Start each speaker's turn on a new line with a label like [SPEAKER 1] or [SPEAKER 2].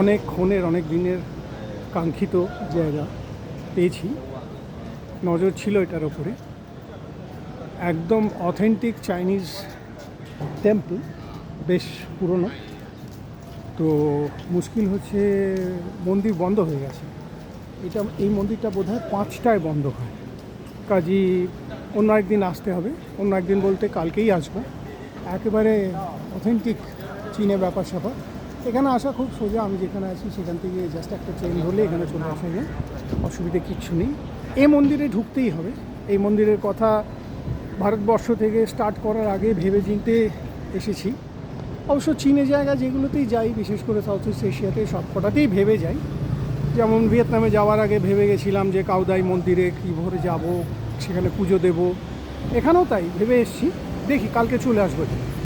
[SPEAKER 1] অনেকক্ষণের অনেক দিনের কাঙ্ক্ষিত জায়গা পেয়েছি। নজর ছিল এটার ওপরে একদম অথেন্টিক চাইনিজ টেম্পল বেশ পুরনো। তো মুশকিল হচ্ছে মন্দির বন্ধ হয়ে গেছে। এটা, এই মন্দিরটা বোধ হয় পাঁচটায় বন্ধ হয়। কাজী অন্য একদিন আসতে হবে। অন্য একদিন বলতে কালকেই আসব। একেবারে অথেন্টিক চীনে ব্যাপার স্যাপার এখানে আসা খুব সোজা। আমি যেখানে আছি সেখান থেকে জাস্ট একটা ট্রেন ধরলে এখানে চলে আসা যায়। অসুবিধে কিচ্ছু নেই। এই মন্দিরে ঢুকতেই হবে। এই মন্দিরের কথা ভারতবর্ষ থেকে স্টার্ট করার আগে ভেবে চিনতে এসেছি। অবশ্য চীনে জায়গা যেগুলোতেই যাই, বিশেষ করে সাউথ ইস্ট এশিয়াতে সব কটাতেই ভেবে যাই। যেমন ভিয়েতনামে যাওয়ার আগে ভেবে গেছিলাম যে কাউদাই মন্দিরে কী ভরে যাব, সেখানে পুজো দেব। এখানেও তাই, ভেবে এসেছি। দেখি, কালকে চলে আসব।